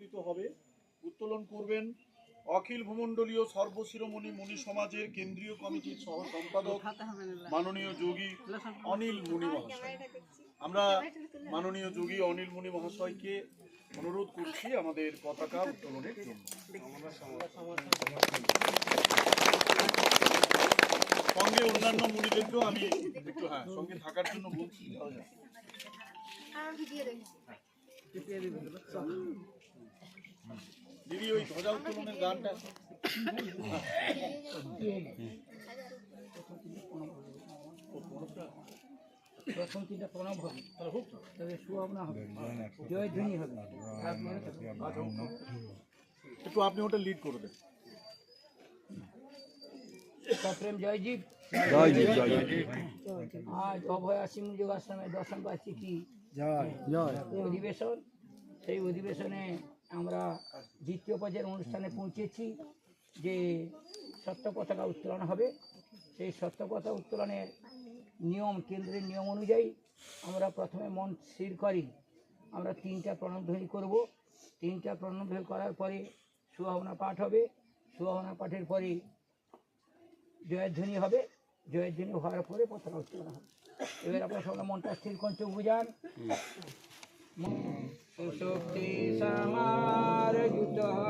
উত্তোলিত হবে। উত্তোলন করবেন অখিল ভূমণ্ডলীয় সর্বশিরোমণি মুনি সমাজের কেন্দ্রীয় কমিটির সহ সম্পাদক মাননীয় যোগী অনিল মুনি মহাশয়। আমরা মাননীয় যোগী অনিল মুনি মহাশয়কে অনুরোধ করছি আমাদের পতাকা উত্তোলনের জন্য। সঙ্গে অন্যান্য মুনিদেরকেও আমি একটু হ্যাঁ সঙ্গে থাকার জন্য বলছি। দিদি ওই ধ্বজা উত্তোলনের গানটা প্রথম তিনটা প্রণব হবে তবে সুভাবনা হবে জয় ধ্বনি হবে তারপরে একটু আপনি ওটা লিড করে দেন সপ্রেম জয়জীব আজ অভয় আসিম যোগাশ্রমে দর্শন পাচ্ছি কি এই অধিবেশন সেই অধিবেশনে আমরা দ্বিতীয় পর্যায়ের অনুষ্ঠানে পৌঁছেছি যে সত্য পতাকা উত্তোলন হবে। সেই সত্য পতাকা উত্তোলনের নিয়ম কেন্দ্রের নিয়ম অনুযায়ী আমরা প্রথমে মন স্থির করি। আমরা তিনটা প্রণবধ্বনি করব। তিনটা প্রণবধ্বনি করার পরে সুভাবনা পাঠ হবে। সুভাবনা পাঠের পরে জয়ধ্বনি হবে। জয়ধ্বনি হওয়ার পরে পতাকা উত্তোলন হবে। এবার আপনার সবাই মনটা স্থির চোখ বুঝান সুশক্তি সামার মিশাহা